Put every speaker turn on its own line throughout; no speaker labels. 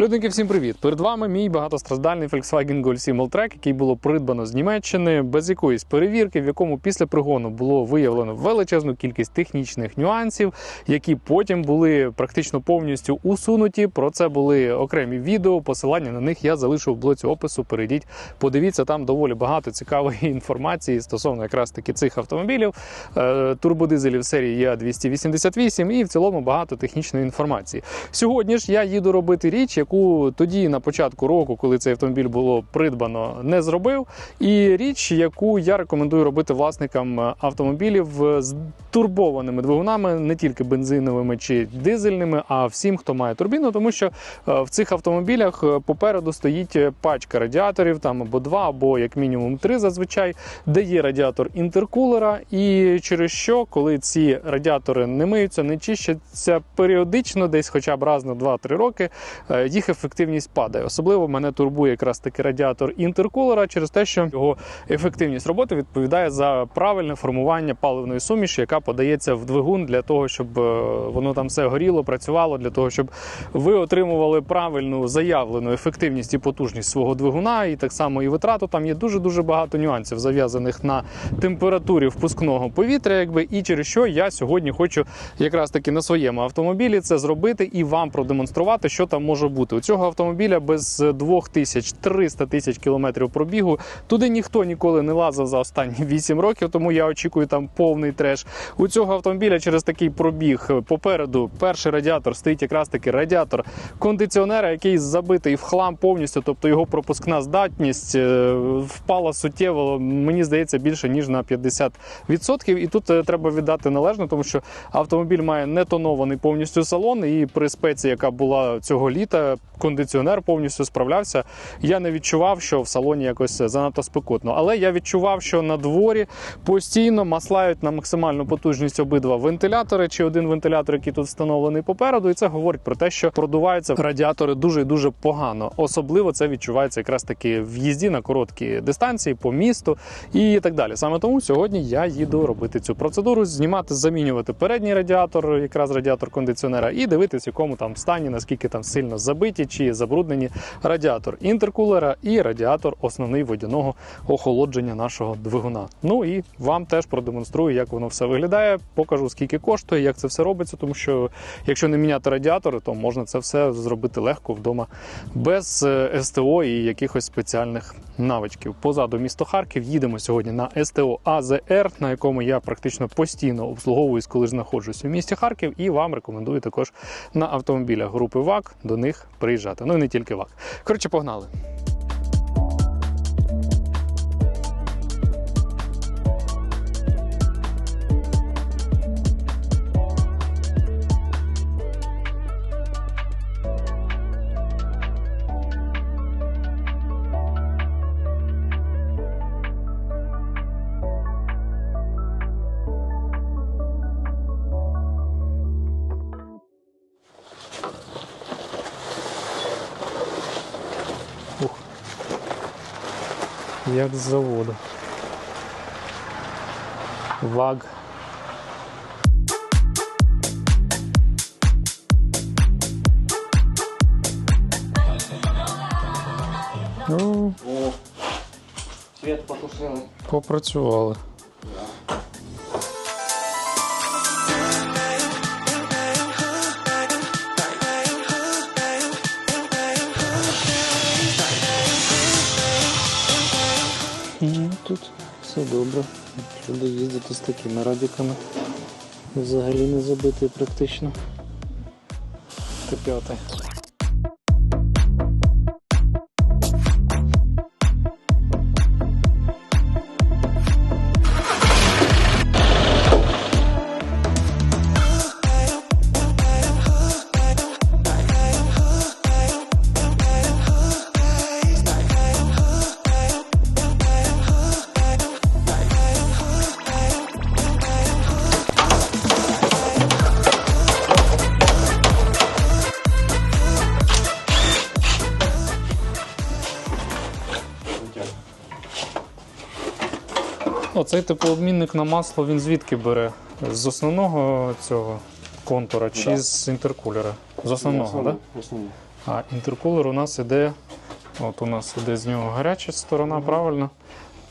Людники, всім привіт! Перед вами мій багатостраждальний Volkswagen Golf 7 Alltrack, який було придбано з Німеччини без якоїсь перевірки, в якому після пригону було виявлено величезну кількість технічних нюансів, які потім були практично повністю усунуті. Про це були окремі відео. Посилання на них я залишу в блоці опису. Перейдіть, подивіться там доволі багато цікавої інформації стосовно якраз таки цих автомобілів, е, турбодизелів серії Я288 і в цілому багато технічної інформації. Сьогодні ж я їду робити річ, тоді на початку року, коли цей автомобіль було придбано, не зробив. І річ, яку я рекомендую робити власникам е, автомобілів з турбованими двигунами, не тільки бензиновими чи дизельними, а всім, хто має турбіну, тому що е, в цих автомобілях е, попереду стоїть пачка радіаторів, там або два, або як мінімум три зазвичай, де є радіатор інтеркулера, і через що, коли ці радіатори не миються, не чищаться періодично, десь хоча б раз на 2-3 роки, е, їх ефективність падає. Особливо мене турбує якраз таки радіатор інтеркулера через те, що його ефективність роботи відповідає за правильне формування паливної суміші, яка подається в двигун для того, щоб е, воно там все горіло, працювало, для того, щоб ви отримували правильну заявлену ефективність і потужність свого двигуна, і так само і витрату. Там є дуже дуже багато нюансів зав'язаних на температурі впускного повітря, якби і через що я сьогодні хочу якраз таки на своєму автомобілі це зробити і вам продемонструвати, що там може бути. У цього автомобіля без 2300 тисяч кілометрів пробігу. Туди ніхто ніколи не лазив за останні 8 років, тому я очікую там повний треш. У цього автомобіля через такий пробіг попереду перший радіатор стоїть якраз таки радіатор кондиціонера, який забитий в хлам повністю, тобто його пропускна здатність е, впала суттєво, мені здається, більше ніж на 50%. І тут е, треба віддати належно, тому що автомобіль має не тонований повністю салон, і при спеці, яка була цього літа, кондиціонер повністю справлявся. Я не відчував, що в салоні якось занадто спекотно. Але я відчував, що на дворі постійно маслають на максимальну потужність обидва вентилятори чи один вентилятор, який тут встановлений попереду. І це говорить про те, що продуваються радіатори дуже і дуже погано. Особливо це відчувається якраз таки в їзді на короткі дистанції по місту і так далі. Саме тому сьогодні я їду робити цю процедуру, знімати, замінювати передній радіатор, якраз радіатор кондиціонера, і дивитися, в якому там стані, наскільки там сильно забиті чи забруднені радіатор інтеркулера і радіатор основний водяного охолодження нашого двигуна. Ну і вам теж продемонструю, як воно все виглядає. Покажу, скільки коштує, як це все робиться, тому що якщо не міняти радіатори, то можна це все зробити легко вдома без е, СТО і якихось спеціальних навичків. Позаду місто Харків їдемо сьогодні на СТО АЗР, на якому я практично постійно обслуговуюсь, коли знаходжусь у місті Харків, і вам рекомендую також на автомобілях групи ВАК до них приїжджати. Ну і не тільки ВАК. Коротше, погнали. Як з заводу. Ваг. Ну,
О, світ потушили.
попрацювали. Все добре. Люди їздити з такими радіками. Взагалі не забитий практично. Т5. Оцей теплообмінник на масло він звідки бере? З основного цього контура чи
Да.
з інтеркулера? З основного, так? Да? А інтеркулер у нас іде, от у нас іде з нього гаряча сторона, правильно?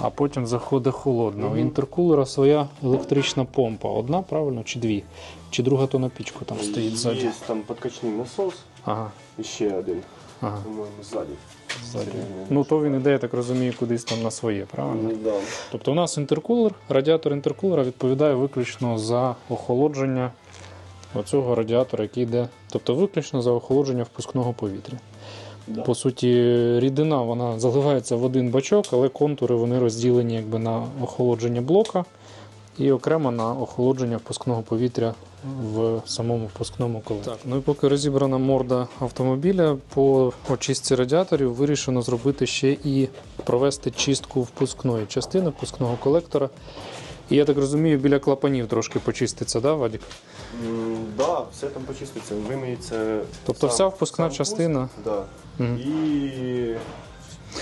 А потім заходить холодна. У інтеркулера своя електрична помпа. Одна, правильно, чи дві? Чи друга то на пічку там стоїть ззаді?
Є там подкачний насос,
Ага,
і ще один,
ага,
по-моєму, ззаді.
Ззаді. Ну то він іде, я так розумію, кудись там на своє, правильно?
Ну, да.
Тобто у нас інтеркулер, радіатор інтеркулера відповідає виключно за охолодження оцього радіатора, який йде, тобто виключно за охолодження впускного повітря.
Да.
По суті, рідина вона заливається в один бачок, але контури вони розділені якби на охолодження блока і окремо на охолодження впускного повітря в самому впускному колекторі. Так, ну і поки розібрана морда автомобіля, по очистці радіаторів вирішено зробити ще і провести чистку впускної частини впускного колектора. І я так розумію, біля клапанів трошки почиститься, да, Вадік?
М, Да, все там почиститься, вимиється.
Тобто вся впускна
впуск,
частина?
Да.
Мгм.
І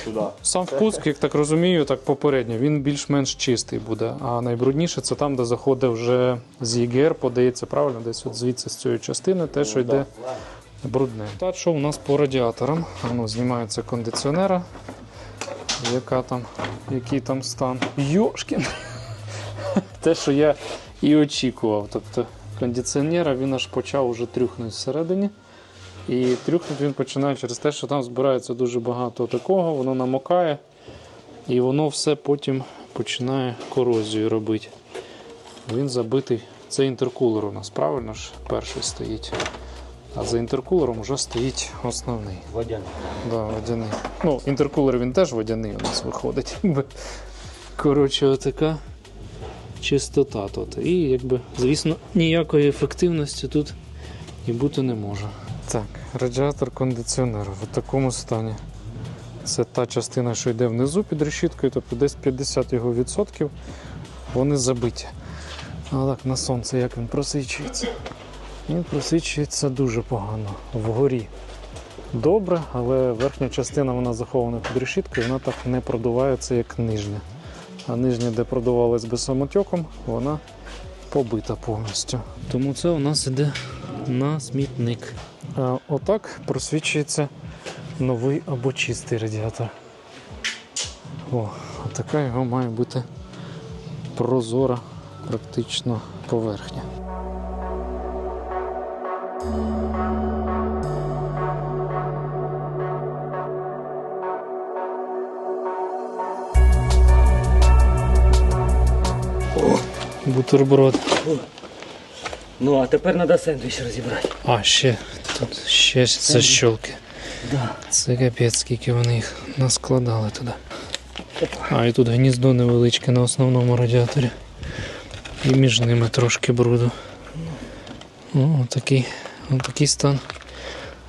туди.
Сам впуск, як так розумію, так попередньо, він більш-менш чистий буде. А найбрудніше це там, де заходить вже з ЄГР, подається правильно, десь от звідси з цієї частини, те, що йде брудне. Так, що у нас по радіаторам? А ну, знімається кондиціонера. Яка там, який там стан? Йошкін! Те, що я і очікував. Тобто кондиціонера він аж почав уже трюхнути всередині. І трюхнути він починає через те, що там збирається дуже багато такого, воно намокає, і воно все потім починає корозію робити. Він забитий. Це інтеркулер у нас, правильно ж? Перший стоїть. А за інтеркулером вже стоїть основний.
Водяный.
Да, водяний. Ну, інтеркулер він теж водяний у нас виходить. Коротше, отака чистота тут. І якби, звісно, ніякої ефективності тут і бути не може. Так, радіатор кондиціонера в такому стані. Це та частина, що йде внизу під решіткою, тобто десь 50 його відсотків вони забиті. А так на сонце як він просичується? Він просичується дуже погано вгорі добре, але верхня частина вона захована під решіткою, вона так не продувається, як нижня. А нижня, де продувалась би самотьоком, вона побита повністю. Тому це у нас іде на смітник. А отак просвічується новий або чистий радіатор. О, така його має бути прозора практично поверхня. Бутерброд.
Ну, а тепер треба сендвіч розібрати.
А, ще тут ще защолки.
Да.
Це капець, скільки вони їх наскладали туди. А, і тут гніздо невеличке на основному радіаторі. І між ними трошки бруду. О, такий, такий стан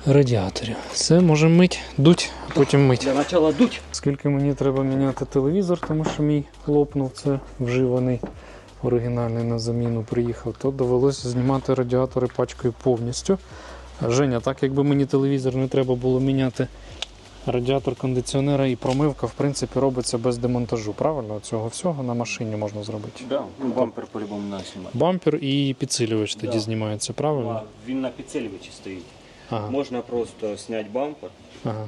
радіаторів. Все, можемо мить, дуть, а потім мить.
Для начала дуть.
Скільки мені треба міняти телевізор, тому що мій лопнув, це вживаний оригінальний на заміну приїхав, то довелося знімати радіатори пачкою повністю. Женя, так якби мені телевізор не треба було міняти радіатор кондиціонера і промивка, в принципі, робиться без демонтажу. Правильно? Цього всього на машині можна зробити.
Да. Ну, бампер по-любому треба знімати.
Бампер і підсилювач тоді
Да.
знімається, правильно?
А він на підсилювачі стоїть.
Ага,
Можна просто зняти бампер
ага.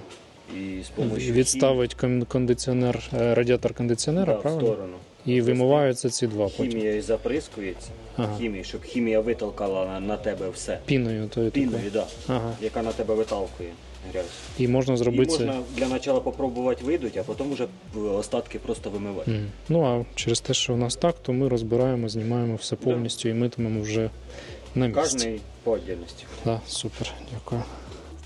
і з допомогою
Відставить кондиціонер, е, радіатор кондиціонера,
да, в сторону.
І вимиваються ці два потім.
Хімією заприскується,
Ага.
хімією, щоб хімія витолкала на, на тебе все.
Піною тою такою.
Піною, да,
Ага.
яка на тебе виталкує грязь.
І можна
І
зробити це.
можна для початку попробувати видуть, а потім вже остатки просто вимивати.
Мгм. Ну а через те, що у нас так, то ми розбираємо, знімаємо все повністю і митимемо вже на місці.
Кожний по отдельності.
Да, супер, дякую.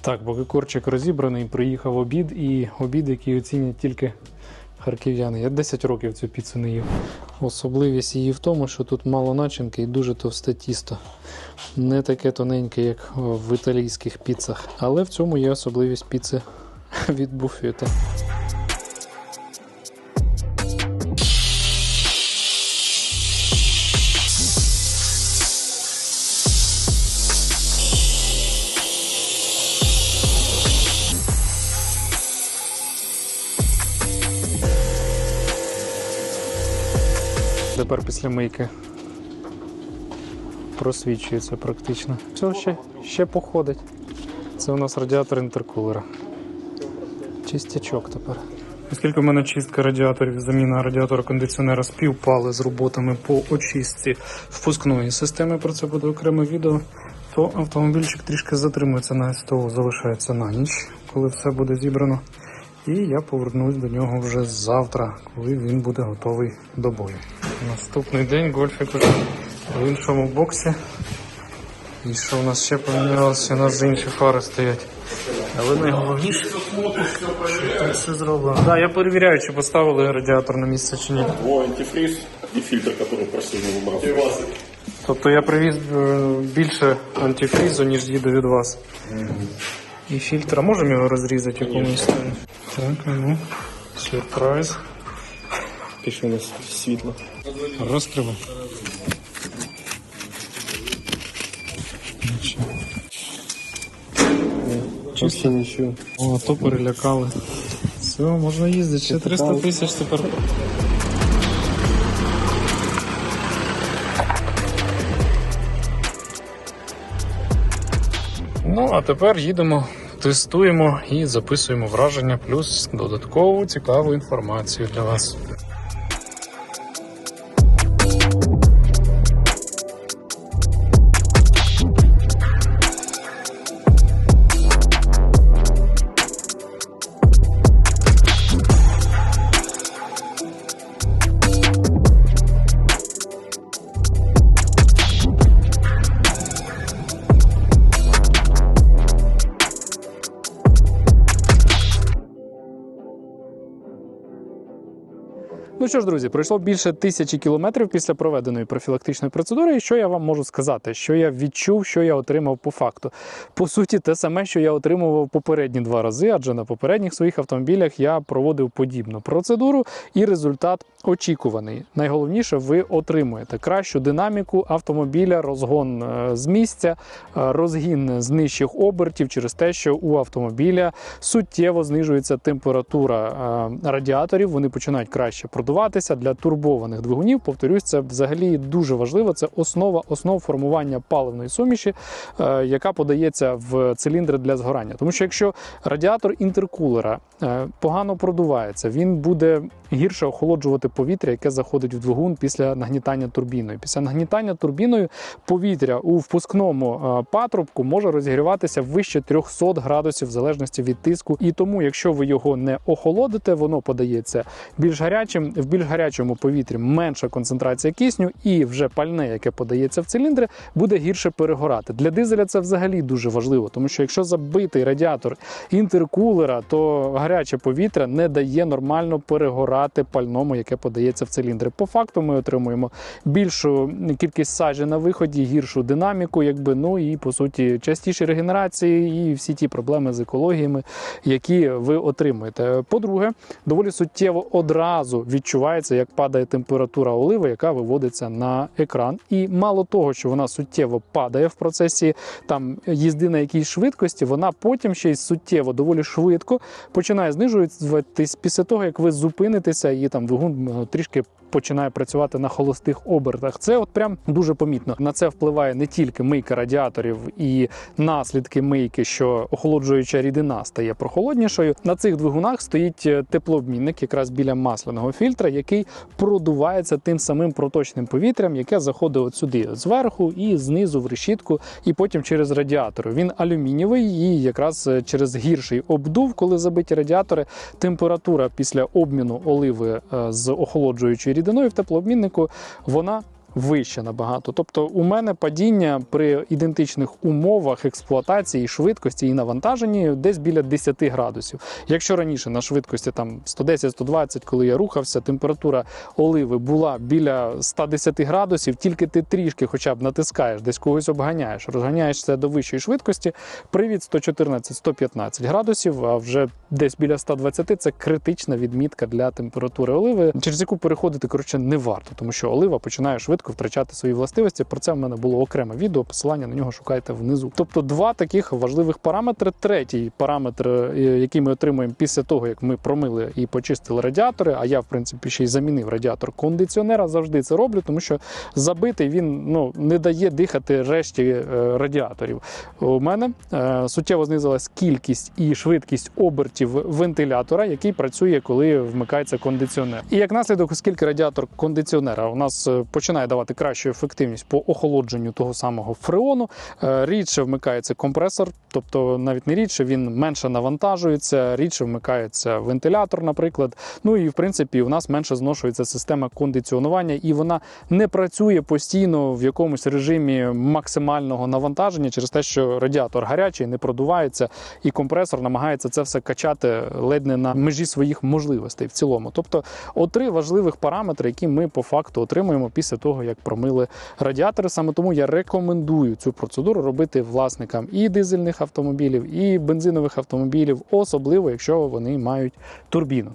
Так, поки корчик розібраний, приїхав обід, і обід, який оцінять тільки харків'яни. Я 10 років цю піцу не їв. Особливість її в тому, що тут мало начинки і дуже товсте тісто. Не таке тоненьке, як в італійських піцах. Але в цьому є особливість піци від буфета. Після мийки просвічується практично. Все ще, ще походить. Це у нас радіатор інтеркулера. Чистячок тепер. Оскільки в мене чистка радіаторів, заміна радіатора кондиціонера співпали з роботами по очистці впускної системи, про це буде окреме відео, то автомобільчик трішки затримується на СТО, залишається на ніч, коли все буде зібрано. І я повернусь до нього вже завтра, коли він буде готовий до бою. Наступний день гольфік уже в іншому боксі. І що у нас ще помінялося? У нас інші фари стоять. Але найголовніше, що так все зроблено. Так, да, я перевіряю, чи поставили радіатор на місце чи ні.
Твой антифриз и фильтр, который просил не выбрасывать.
Тобто я привіз е, більше антифрізу, ніж їде від вас. І фільтр, а можемо його розрізати якомусь? Так, а ну. Сюрприз.
Пише у нас світло.
Розкривай.
Чисто нічого.
О, то перелякали. Все, можна їздити. Ще 300 тисяч тепер. Ну, а тепер їдемо, тестуємо і записуємо враження, плюс додаткову цікаву інформацію для вас. Що ж, друзі, пройшло більше тисячі кілометрів після проведеної профілактичної процедури. І що я вам можу сказати? Що я відчув, що я отримав по факту? По суті, те саме, що я отримував попередні два рази, адже на попередніх своїх автомобілях я проводив подібну процедуру, і результат очікуваний. Найголовніше, ви отримуєте кращу динаміку автомобіля, розгон е, з місця, е, розгін з нижчих обертів через те, що у автомобіля суттєво знижується температура е, радіаторів. Вони починають краще продуватися для турбованих двигунів. Повторюсь, це взагалі дуже важливо. Це основа основ формування паливної суміші, е, яка подається в циліндри для згорання. Тому що якщо радіатор інтеркулера е, погано продувається, він буде гірше охолоджувати повітря, яке заходить в двигун після нагнітання турбіною. Після нагнітання турбіною повітря у впускному е, патрубку може розігріватися вище 300 градусів в залежності від тиску. І тому, якщо ви його не охолодите, воно подається більш гарячим. В більш гарячому повітрі менша концентрація кисню, і вже пальне, яке подається в циліндри, буде гірше перегорати. Для дизеля це взагалі дуже важливо, тому що якщо забитий радіатор інтеркулера, то гаряче повітря не дає нормально перегорати пальному, яке подається в циліндри. По факту ми отримуємо більшу кількість сажі на виході, гіршу динаміку, якби ну і по суті частіші регенерації і всі ті проблеми з екологіями, які ви отримуєте. По-друге, доволі суттєво одразу відчувається, як падає температура оливи, яка виводиться на екран. І мало того, що вона суттєво падає в процесі там їзди на якійсь швидкості, вона потім ще й суттєво доволі швидко починає знижуватись після того, як ви зупинитеся, і там двигун е, трішки. Починає працювати на холостих обертах. Це от прям дуже помітно. На це впливає не тільки мийка радіаторів і наслідки мийки, що охолоджуюча рідина стає прохолоднішою. На цих двигунах стоїть е, теплообмінник, якраз біля масляного фільтра, який продувається тим самим проточним повітрям, яке заходить сюди зверху і знизу в решітку, і потім через радіатор. Він алюмінієвий, і якраз е, через гірший обдув, коли забиті радіатори, температура після обміну оливи е, з охолоджуючою рідиною в теплообміннику вона. Вище набагато. Тобто, у мене падіння при ідентичних умовах експлуатації, швидкості і навантаженні десь біля 10 градусів. Якщо раніше на швидкості там 110-120, коли я рухався, температура оливи була біля 110 градусів, тільки ти трішки, хоча б натискаєш, десь когось обганяєш, розганяєшся до вищої швидкості, привід 114-115 градусів, а вже десь біля 120 це критична відмітка для температури оливи, через яку переходити коротше не варто, тому що олива починає швидко швидко втрачати свої властивості. Про це в мене було окреме відео. Посилання на нього шукайте внизу. Тобто, два таких важливих параметри. Третій параметр, е, який ми отримуємо після того, як ми промили і почистили радіатори. А я, в принципі, ще й замінив радіатор кондиціонера. Завжди це роблю, тому що забитий він ну не дає дихати решті е, радіаторів. У мене е, суттєво знизилась кількість і швидкість обертів вентилятора, який працює, коли вмикається кондиціонер. І як наслідок, оскільки радіатор кондиціонера у нас починає давати кращу ефективність по охолодженню того самого фреону, е, рідше вмикається компресор, тобто навіть не рідше, він менше навантажується, рідше вмикається вентилятор, наприклад. Ну і в принципі у нас менше зношується система кондиціонування, і вона не працює постійно в якомусь режимі максимального навантаження через те, що радіатор гарячий, не продувається, і компресор намагається це все качати ледь не на межі своїх можливостей в цілому. Тобто, от три важливих параметри, які ми по факту отримуємо після того, як промили радіатори. Саме тому я рекомендую цю процедуру робити власникам і дизельних автомобілів, і бензинових автомобілів, особливо якщо вони мають турбіну.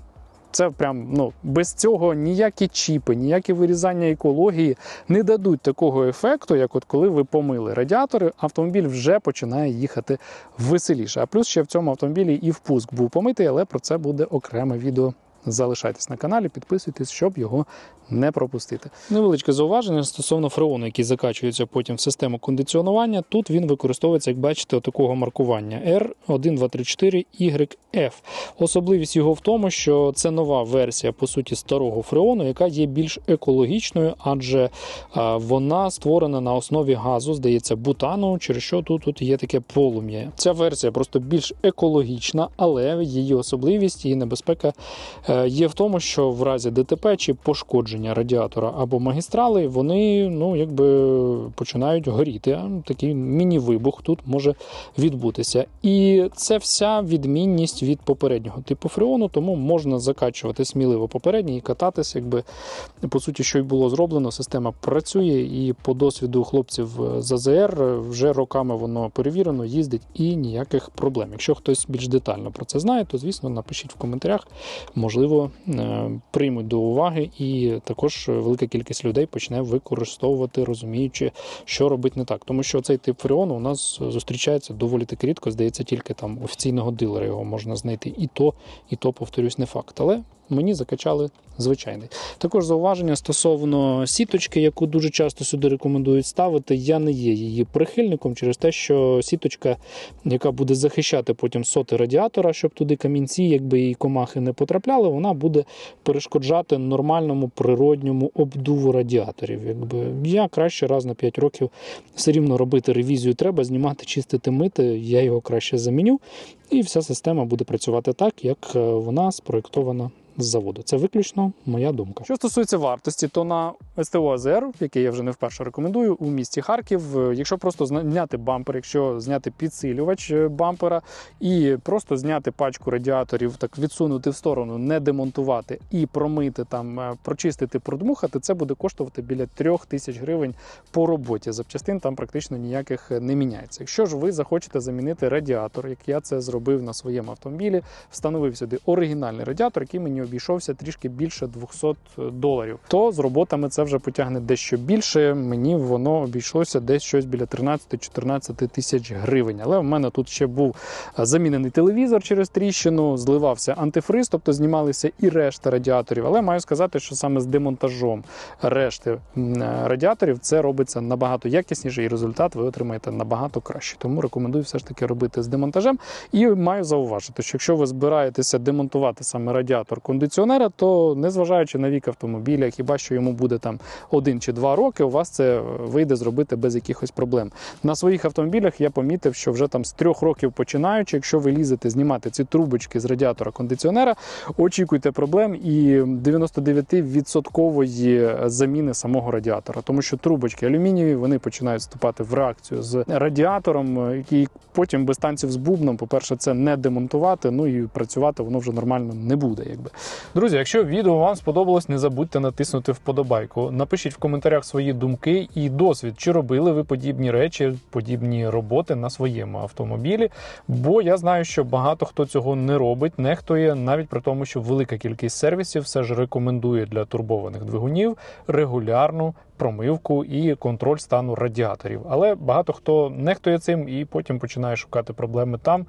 Це прям ну без цього ніякі чіпи, ніякі вирізання екології не дадуть такого ефекту, як от коли ви помили радіатори, автомобіль вже починає їхати веселіше. А плюс ще в цьому автомобілі і впуск був помитий, але про це буде окреме відео. Залишайтесь на каналі, підписуйтесь, щоб його не пропустити. Невеличке зауваження стосовно фреону, який закачується потім в систему кондиціонування. Тут він використовується, як бачите, такого маркування R1234YF. Особливість його в тому, що це нова версія по суті старого фреону, яка є більш екологічною, адже вона створена на основі газу, здається, бутану, через що тут, тут є таке полум'я. Ця версія просто більш екологічна, але її особливість і небезпека е, є в тому, що в разі ДТП чи пошкодження радіатора або магістрали, вони ну якби починають горіти. Такий міні-вибух тут може відбутися. І це вся відмінність від попереднього типу фреону, тому можна закачувати сміливо попередній і кататись, якби по суті, що й було зроблено. Система працює, і по досвіду хлопців з АЗР вже роками воно перевірено, їздить і ніяких проблем. Якщо хтось більш детально про це знає, то звісно напишіть в коментарях. Можливо, е, приймуть до уваги, і також велика кількість людей почне використовувати, розуміючи, що робити не так. Тому що цей тип фреону у нас зустрічається доволі таки рідко. Здається, тільки там офіційного дилера його можна знайти. І то, і то, повторюсь, не факт. Але мені закачали звичайний. Також зауваження стосовно сіточки, яку дуже часто сюди рекомендують ставити. Я не є її прихильником через те, що сіточка, яка буде захищати потім соти радіатора, щоб туди камінці, якби і комахи не потрапляли, вона буде перешкоджати нормальному природньому обдуву радіаторів. Якби я краще раз на 5 років все рівно робити ревізію треба, знімати, чистити, мити. Я його краще заміню, і вся система буде працювати так, як е, вона спроєктована з заводу. Це виключно моя думка. Що стосується вартості, то на СТО АЗР, який я вже не вперше рекомендую, у місті Харків, е, якщо просто зняти бампер, якщо зняти підсилювач е, бампера і просто зняти пачку радіаторів, так відсунути в сторону, не демонтувати і промити там, е, прочистити, продмухати, це буде коштувати біля трьох тисяч гривень по роботі. Запчастин там практично ніяких не міняється. Якщо ж ви захочете замінити радіатор, як я це зробив на своєму автомобілі, встановив сюди оригінальний радіатор, який мені обійшовся трішки більше 200 доларів. То з роботами це вже потягне дещо більше. Мені воно обійшлося десь щось біля 13-14 тисяч гривень. Але в мене тут ще був е, замінений телевізор через тріщину, зливався антифриз, тобто знімалися і решта радіаторів. Але маю сказати, що саме з демонтажом решти е, радіаторів це робиться набагато якісніше, і результат ви отримаєте набагато краще. Тому рекомендую все ж таки робити з демонтажем. І маю зауважити, що якщо ви збираєтеся демонтувати саме радіатор кондиціонера, то незважаючи на вік автомобіля, хіба що йому буде там один чи два роки, у вас це вийде зробити без якихось проблем. На своїх автомобілях я помітив, що вже там з трьох років починаючи, якщо ви лізете знімати ці трубочки з радіатора кондиціонера, очікуйте проблем і 99% заміни самого радіатора, тому що трубочки алюмінієві вони починають вступати в реакцію з радіатором, який потім без танців з бубном, по-перше, це не демонтувати, ну і працювати воно вже нормально не буде. Якби друзі, якщо відео вам сподобалось, не забудьте натиснути вподобайку. Напишіть в коментарях свої думки і досвід, чи робили ви подібні речі, подібні роботи на своєму автомобілі. Бо я знаю, що багато хто цього не робить, нехтує, навіть при тому, що велика кількість сервісів все ж рекомендує для турбованих двигунів регулярну промивку і контроль стану радіаторів. Але багато хто нехтує цим і потім починає шукати проблеми там,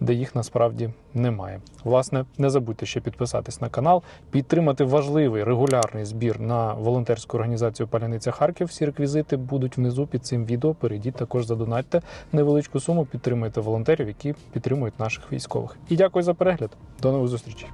де їх насправді немає. Власне, не забудьте ще підписатись на канал, підтримати важливий регулярний збір на волонтерську організацію Паляниця Харків. Всі реквізити будуть внизу під цим відео. Перейдіть також задонатьте невеличку суму, підтримуйте волонтерів, які підтримують наших військових. І дякую за перегляд. До нових зустрічей.